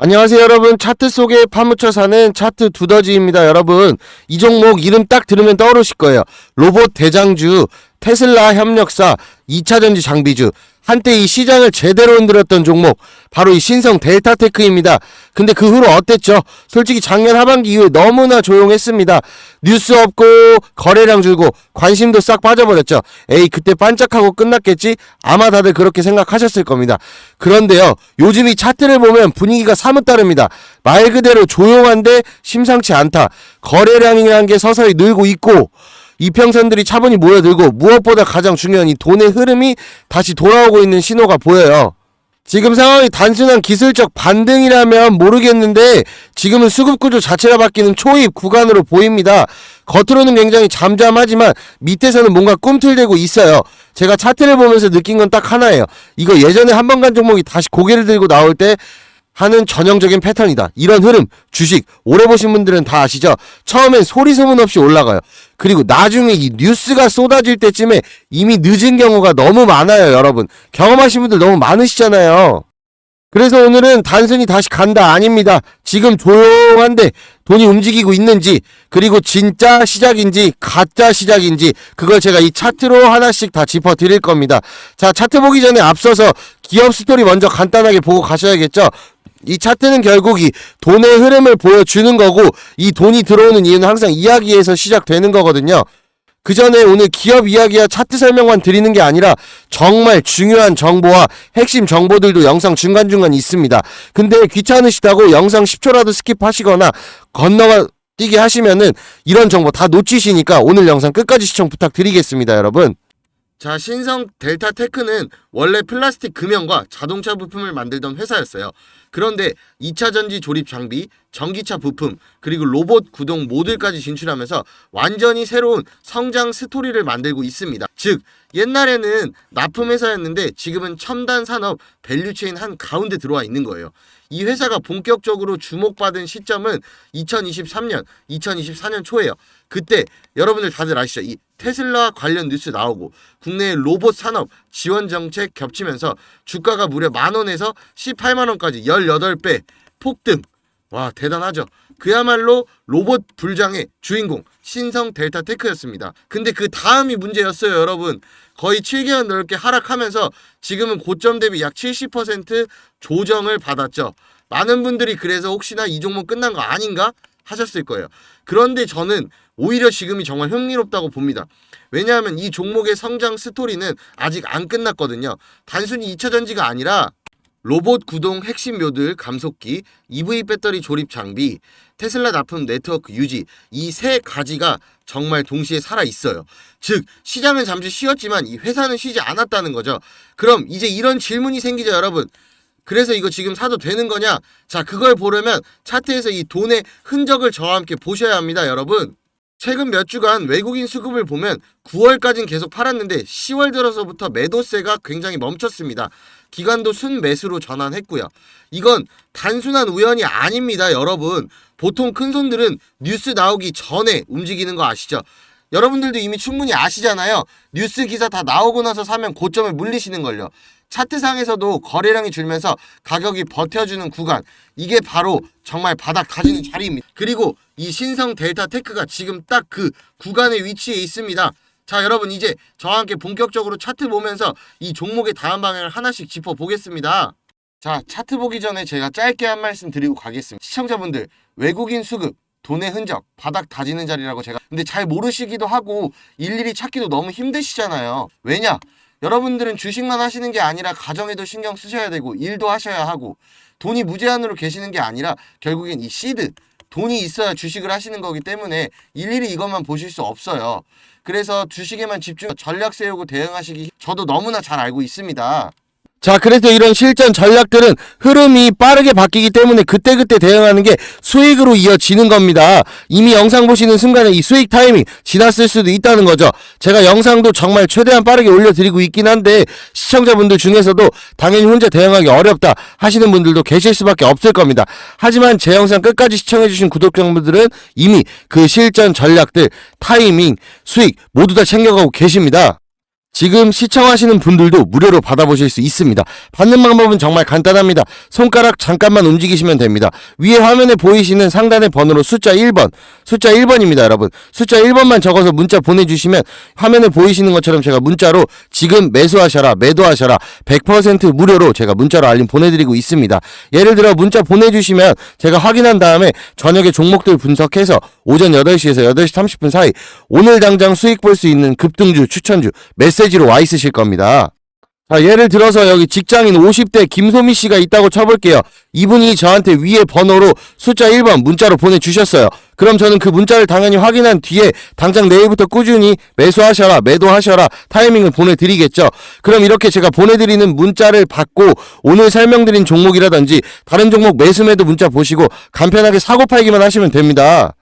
안녕하세요 여러분. 차트 속에 파묻혀 사는 차트 두더지입니다 여러분. 이 종목 이름 딱 들으면 떠오르실 거예요. 로봇 대장주 테슬라 협력사 2차전지 장비주 한때 이 시장을 제대로 흔들었던 종목 바로 이 신성 델타테크입니다. 근데 그 후로 어땠죠? 솔직히 작년 하반기 이후에 너무나 조용했습니다. 뉴스 없고 거래량 줄고 관심도 싹 빠져버렸죠. 에이 그때 반짝하고 끝났겠지? 아마 다들 그렇게 생각하셨을 겁니다. 그런데요 요즘 이 차트를 보면 분위기가 사뭇 다릅니다. 말 그대로 조용한데 심상치 않다. 거래량이라는 게 서서히 늘고 있고 이평선들이 차분히 모여들고 무엇보다 가장 중요한 이 돈의 흐름이 다시 돌아오고 있는 신호가 보여요. 지금 상황이 단순한 기술적 반등이라면 모르겠는데 지금은 수급 구조 자체가 바뀌는 초입 구간으로 보입니다. 겉으로는 굉장히 잠잠하지만 밑에서는 뭔가 꿈틀대고 있어요. 제가 차트를 보면서 느낀 건 딱 하나예요. 이거 예전에 한 번 간 종목이 다시 고개를 들고 나올 때 하는 전형적인 패턴이다. 이런 흐름, 주식, 오래 보신 분들은 다 아시죠? 처음엔 소리 소문 없이 올라가요. 그리고 나중에 이 뉴스가 쏟아질 때쯤에 이미 늦은 경우가 너무 많아요, 여러분. 경험하신 분들 너무 많으시잖아요. 그래서 오늘은 단순히 다시 간다 아닙니다. 지금 조용한데 돈이 움직이고 있는지, 그리고 진짜 시작인지, 가짜 시작인지, 그걸 제가 이 차트로 하나씩 다 짚어 드릴 겁니다. 자, 차트 보기 전에 앞서서 기업 스토리 먼저 간단하게 보고 가셔야겠죠? 이 차트는 결국 이 돈의 흐름을 보여주는 거고, 이 돈이 들어오는 이유는 항상 이야기에서 시작되는 거거든요. 그 전에 오늘 기업 이야기와 차트 설명만 드리는 게 아니라 정말 중요한 정보와 핵심 정보들도 영상 중간중간 있습니다. 근데 귀찮으시다고 영상 10초라도 스킵하시거나 건너가 뛰게 하시면은 이런 정보 다 놓치시니까 오늘 영상 끝까지 시청 부탁드리겠습니다, 여러분. 자, 신성 델타 테크는 원래 플라스틱 금형과 자동차 부품을 만들던 회사였어요. 그런데 2차 전지 조립 장비, 전기차 부품, 그리고 로봇 구동 모듈까지 진출하면서 완전히 새로운 성장 스토리를 만들고 있습니다. 즉, 옛날에는 납품 회사였는데 지금은 첨단 산업 밸류체인 한 가운데 들어와 있는 거예요. 이 회사가 본격적으로 주목받은 시점은 2023년, 2024년 초예요. 그때 여러분들 다들 아시죠? 이 테슬라 관련 뉴스 나오고 국내 로봇 산업 지원 정책 겹치면서 주가가 무려 만 원에서 18만 원까지 18배 폭등. 와, 대단하죠. 그야말로 로봇 불장의 주인공 신성 델타 테크였습니다. 근데 그 다음이 문제였어요, 여러분. 거의 7개월 넘게 하락하면서 지금은 고점 대비 약 70% 조정을 받았죠. 많은 분들이 그래서 혹시나 이 종목 끝난 거 아닌가 하셨을 거예요. 그런데 저는 오히려 지금이 정말 흥미롭다고 봅니다. 왜냐하면 이 종목의 성장 스토리는 아직 안 끝났거든요. 단순히 2차 전지가 아니라 로봇 구동 핵심 묘들 감속기, EV 배터리 조립 장비, 테슬라 납품 네트워크 유지 이 세 가지가 정말 동시에 살아 있어요. 즉 시장은 잠시 쉬었지만 이 회사는 쉬지 않았다는 거죠. 그럼 이제 이런 질문이 생기죠, 여러분. 그래서 이거 지금 사도 되는 거냐? 자, 그걸 보려면 차트에서 이 돈의 흔적을 저와 함께 보셔야 합니다, 여러분. 최근 몇 주간 외국인 수급을 보면 9월까지는 계속 팔았는데 10월 들어서부터 매도세가 굉장히 멈췄습니다. 기관도 순매수로 전환했고요. 이건 단순한 우연이 아닙니다, 여러분. 보통 큰 손들은 뉴스 나오기 전에 움직이는 거 아시죠? 여러분들도 이미 충분히 아시잖아요. 뉴스 기사 다 나오고 나서 사면 고점을 물리시는 걸요. 차트상에서도 거래량이 줄면서 가격이 버텨주는 구간 이게 바로 정말 바닥 다지는 자리입니다. 그리고 이 신성 델타 테크가 지금 딱 그 구간의 위치에 있습니다. 자 여러분 이제 저와 함께 본격적으로 차트 보면서 이 종목의 다음 방향을 하나씩 짚어 보겠습니다. 자 차트 보기 전에 제가 짧게 한 말씀 드리고 가겠습니다. 시청자분들 외국인 수급 돈의 흔적 바닥 다지는 자리라고 제가 근데 잘 모르시기도 하고 일일이 찾기도 너무 힘드시잖아요. 왜냐? 여러분들은 주식만 하시는 게 아니라 가정에도 신경 쓰셔야 되고 일도 하셔야 하고 돈이 무제한으로 계시는 게 아니라 결국엔 이 시드 돈이 있어야 주식을 하시는 거기 때문에 일일이 이것만 보실 수 없어요. 그래서 주식에만 집중 전략 세우고 대응하시기 저도 너무나 잘 알고 있습니다. 자, 그래서 이런 실전 전략들은 흐름이 빠르게 바뀌기 때문에 그때그때 대응하는 게 수익으로 이어지는 겁니다. 이미 영상 보시는 순간에 이 수익 타이밍 지났을 수도 있다는 거죠. 제가 영상도 정말 최대한 빠르게 올려드리고 있긴 한데 시청자분들 중에서도 당연히 혼자 대응하기 어렵다 하시는 분들도 계실 수밖에 없을 겁니다. 하지만 제 영상 끝까지 시청해주신 구독자분들은 이미 그 실전 전략들, 타이밍, 수익 모두 다 챙겨가고 계십니다. 지금 시청하시는 분들도 무료로 받아보실 수 있습니다. 받는 방법은 정말 간단합니다. 손가락 잠깐만 움직이시면 됩니다. 위에 화면에 보이시는 상단의 번호로 숫자 1번, 숫자 1번입니다, 여러분. 숫자 1번만 적어서 문자 보내주시면 화면에 보이시는 것처럼 제가 문자로 지금 매수하셔라, 매도하셔라, 100% 무료로 제가 문자로 알림 보내드리고 있습니다. 예를 들어 문자 보내주시면 제가 확인한 다음에 저녁에 종목들 분석해서 오전 8시에서 8시 30분 사이 오늘 당장 수익 볼 수 있는 급등주, 추천주, 메시 지로 와 있으실 겁니다. 자, 예를 들어서 여기 직장인 50대 김소미 씨가 있다고 쳐볼게요. 이분이 저한테 위에 번호로 숫자 1번 문자로 보내주셨어요. 그럼 저는 그 문자를 당연히 확인한 뒤에 당장 내일부터 꾸준히 매수하셔라, 매도하셔라 타이밍을 보내드리겠죠. 그럼 이렇게 제가 보내드리는 문자를 받고 오늘 설명드린 종목이라든지 다른 종목 매수 매도 문자 보시고 간편하게 사고 팔기만 하시면 됩니다.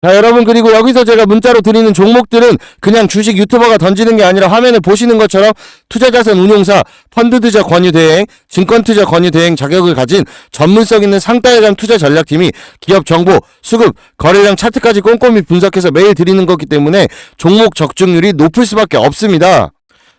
자, 여러분, 그리고 여기서 제가 문자로 드리는 종목들은 그냥 주식 유튜버가 던지는 게 아니라 화면에 보시는 것처럼 투자자산 운용사, 펀드투자 권유대행, 증권투자 권유대행 자격을 가진 전문성 있는 상따회장 투자 전략팀이 기업 정보, 수급, 거래량 차트까지 꼼꼼히 분석해서 매일 드리는 거기 때문에 종목 적중률이 높을 수밖에 없습니다.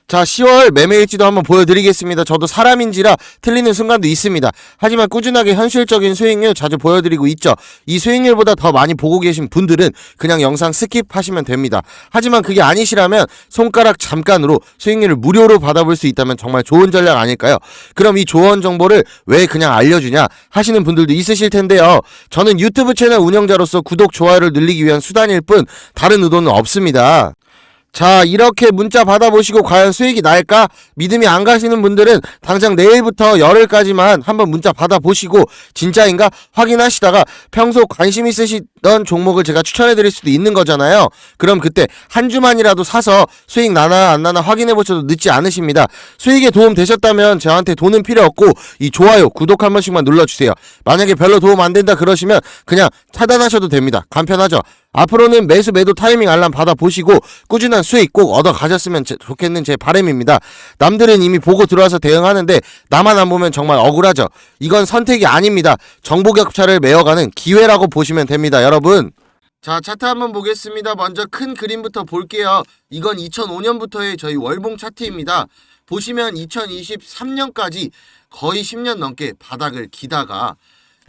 자, 10월 매매일지도 한번 보여드리겠습니다. 저도 사람인지라 틀리는 순간도 있습니다. 하지만 꾸준하게 현실적인 수익률 자주 보여드리고 있죠. 이 수익률보다 더 많이 보고 계신 분들은 그냥 영상 스킵하시면 됩니다. 하지만 그게 아니시라면 손가락 잠깐으로 수익률을 무료로 받아볼 수 있다면 정말 좋은 전략 아닐까요? 그럼 이 조언 정보를 왜 그냥 알려주냐 하시는 분들도 있으실 텐데요. 저는 유튜브 채널 운영자로서 구독, 좋아요를 늘리기 위한 수단일 뿐 다른 의도는 없습니다. 자, 이렇게 문자 받아보시고 과연 수익이 날까? 믿음이 안 가시는 분들은 당장 내일부터 열흘까지만 한번 문자 받아보시고 진짜인가 확인하시다가 평소 관심 있으시던 종목을 제가 추천해 드릴 수도 있는 거잖아요. 그럼 그때 한 주만이라도 사서 수익 나나 안 나나 확인해 보셔도 늦지 않으십니다. 수익에 도움 되셨다면 저한테 돈은 필요 없고 이 좋아요, 구독 한 번씩만 눌러주세요. 만약에 별로 도움 안 된다 그러시면 그냥 차단하셔도 됩니다. 간편하죠? 앞으로는 매수 매도 타이밍 알람 받아보시고 꾸준한 수익 꼭 얻어 가셨으면 제- 좋겠는 제 바람입니다. 남들은 이미 보고 들어와서 대응하는데 나만 안 보면 정말 억울하죠. 이건 선택이 아닙니다. 정보 격차를 메워가는 기회라고 보시면 됩니다, 여러분. 자, 차트 한번 보겠습니다. 먼저 큰 그림부터 볼게요. 이건 2005년부터의 저희 월봉 차트입니다. 보시면 2023년까지 거의 10년 넘게 바닥을 기다가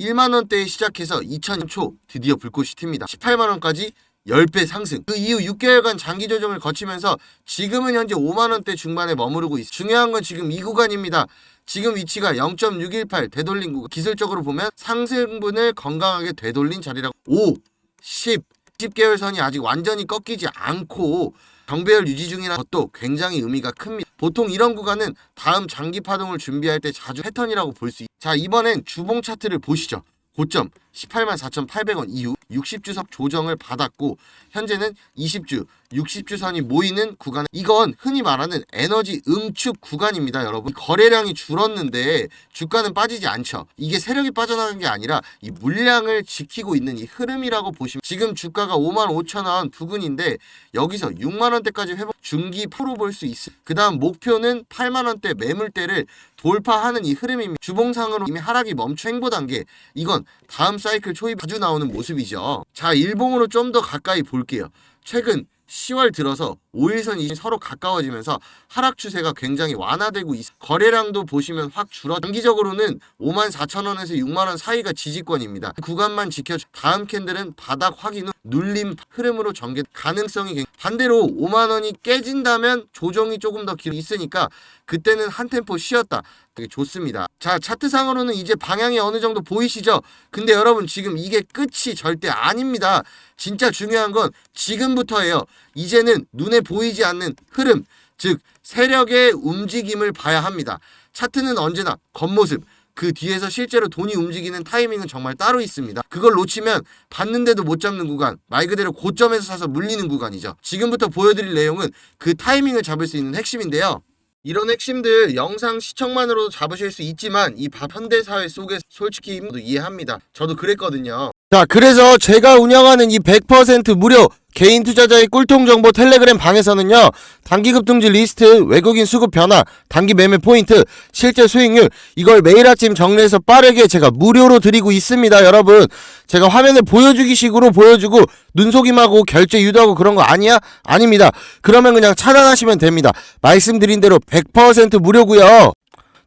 1만 원대에 시작해서 2000년 초 드디어 불꽃이 튑니다. 18만 원까지 10배 상승. 그 이후 6개월간 장기 조정을 거치면서 지금은 현재 5만 원대 중반에 머무르고 있습니다. 중요한 건 지금 이 구간입니다. 지금 위치가 0.618 되돌린 구간. 기술적으로 보면 상승분을 건강하게 되돌린 자리라고 5, 10, 10개월 선이 아직 완전히 꺾이지 않고 정배열 유지 중이라는 것도 굉장히 의미가 큽니다. 보통 이런 구간은 다음 장기 파동을 준비할 때 자주 패턴이라고 볼 수 있습니다. 자 이번엔 주봉 차트를 보시죠. 고점 18만 4,800원 이후 60주석 조정을 받았고 현재는 20주, 60주 선이 모이는 구간 이건 흔히 말하는 에너지 응축 구간입니다, 여러분. 거래량이 줄었는데 주가는 빠지지 않죠. 이게 세력이 빠져나간 게 아니라 이 물량을 지키고 있는 이 흐름이라고 보시면 지금 주가가 5만 5천 원 부근인데 여기서 6만 원대까지 회복 중기 포로 볼 수 있어. 그다음 목표는 8만 원대 매물대를 돌파하는 이 흐름입니다. 주봉상으로 이미 하락이 멈춰 횡보 단계. 이건 다음 사이클 초입 자주 나오는 모습이죠. 자, 일봉으로 좀 더 가까이 볼게요. 최근 10월 들어서 5일선이 서로 가까워지면서 하락 추세가 굉장히 완화되고 있어. 거래량도 보시면 확 줄어. 단기적으로는 5만 4천 원에서 6만 원 사이가 지지권입니다. 그 구간만 지켜 다음 캔들은 바닥 확인 후 눌림 흐름으로 전개 가능성이 굉- 반대로 5만 원이 깨진다면 조정이 조금 더 길 있으니까 그때는 한 템포 쉬었다. 되게 좋습니다. 자, 차트상으로는 이제 방향이 어느 정도 보이시죠? 근데 여러분 지금 이게 끝이 절대 아닙니다. 진짜 중요한 건 지금부터예요. 이제는 눈에 보이지 않는 흐름, 즉 세력의 움직임을 봐야 합니다. 차트는 언제나 겉모습, 그 뒤에서 실제로 돈이 움직이는 타이밍은 정말 따로 있습니다. 그걸 놓치면 봤는데도 못 잡는 구간, 말 그대로 고점에서 사서 물리는 구간이죠. 지금부터 보여드릴 내용은 그 타이밍을 잡을 수 있는 핵심인데요. 이런 핵심들 영상 시청만으로도 잡으실 수 있지만 이 바- 현대사회 속에 솔직히 힘도 이해합니다. 저도 그랬거든요. 자, 그래서 제가 운영하는 이 100% 무료 개인 투자자의 꿀통 정보 텔레그램 방에서는요, 단기 급등주 리스트, 외국인 수급 변화, 단기 매매 포인트, 실제 수익률, 이걸 매일 아침 정리해서 빠르게 제가 무료로 드리고 있습니다, 여러분. 제가 화면에 보여주기 식으로 보여주고, 눈속임하고 결제 유도하고 그런 거 아니야? 아닙니다. 그러면 그냥 차단하시면 됩니다. 말씀드린 대로 100% 무료고요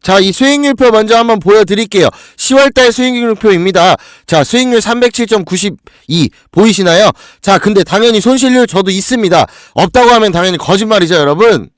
자, 이 수익률표 먼저 한번 보여드릴게요. 10월달 수익률표입니다. 자, 수익률 307.92 보이시나요? 자, 근데 당연히 손실률 저도 있습니다. 없다고 하면 당연히 거짓말이죠, 여러분.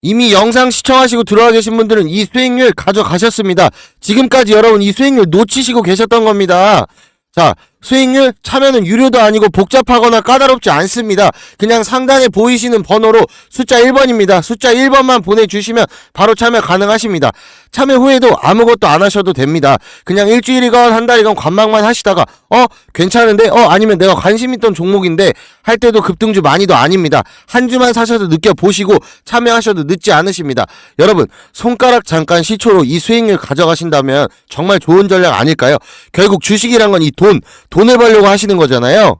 이미 영상 시청하시고 들어와 계신 분들은 이 수익률 가져가셨습니다. 지금까지 여러분 이 수익률 놓치시고 계셨던 겁니다. 자, 수익률 참여는 유료도 아니고 복잡하거나 까다롭지 않습니다. 그냥 상단에 보이시는 번호로 숫자 1번입니다. 숫자 1번만 보내주시면 바로 참여 가능하십니다. 참여 후에도 아무것도 안 하셔도 됩니다. 그냥 일주일이건 한 달이건 관망만 하시다가 어 괜찮은데 어 아니면 내가 관심 있던 종목인데 할 때도 급등주 많이도 아닙니다. 한 주만 사셔도 느껴보시고 참여하셔도 늦지 않으십니다. 여러분 손가락 잠깐 시초로 이 수익률 가져가신다면 정말 좋은 전략 아닐까요? 결국 주식이란 건 이 돈, 돈을 벌려고 하시는 거잖아요.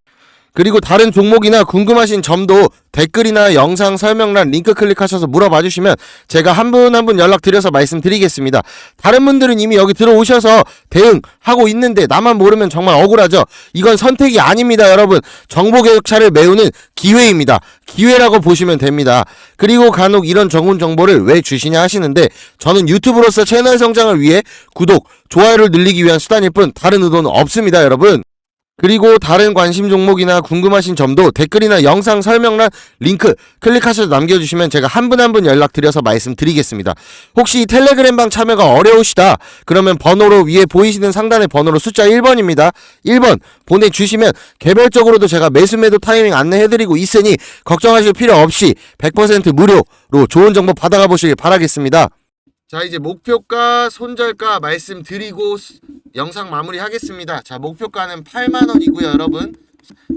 그리고 다른 종목이나 궁금하신 점도 댓글이나 영상 설명란 링크 클릭하셔서 물어봐 주시면 제가 한 분 한 분 연락드려서 말씀드리겠습니다. 다른 분들은 이미 여기 들어오셔서 대응하고 있는데 나만 모르면 정말 억울하죠. 이건 선택이 아닙니다, 여러분. 정보 격차를 메우는 기회입니다. 기회라고 보시면 됩니다. 그리고 간혹 이런 정훈 정보를 왜 주시냐 하시는데 저는 유튜브로서 채널 성장을 위해 구독, 좋아요를 늘리기 위한 수단일 뿐 다른 의도는 없습니다, 여러분. 그리고 다른 관심 종목이나 궁금하신 점도 댓글이나 영상 설명란 링크 클릭하셔서 남겨주시면 제가 한 분 한 분 연락드려서 말씀드리겠습니다. 혹시 이 텔레그램방 참여가 어려우시다 그러면 번호로 위에 보이시는 상단의 번호로 숫자 1번입니다. 1번 보내주시면 개별적으로도 제가 매수 매도 타이밍 안내해드리고 있으니 걱정하실 필요 없이 100% 무료로 좋은 정보 받아가 보시길 바라겠습니다. 자 이제 목표가 손절가 말씀드리고 스- 영상 마무리하겠습니다. 자 목표가는 8만원이고요 여러분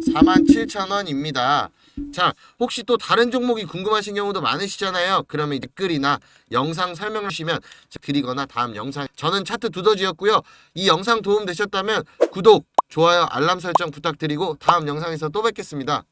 47,000원입니다. 자 혹시 또 다른 종목이 궁금하신 경우도 많으시잖아요. 그러면 댓글이나 영상 설명 주시면 드리거나 다음 영상 저는 차트 두더지였고요. 이 영상 도움 되셨다면 구독, 좋아요, 알람 설정 부탁드리고 다음 영상에서 또 뵙겠습니다.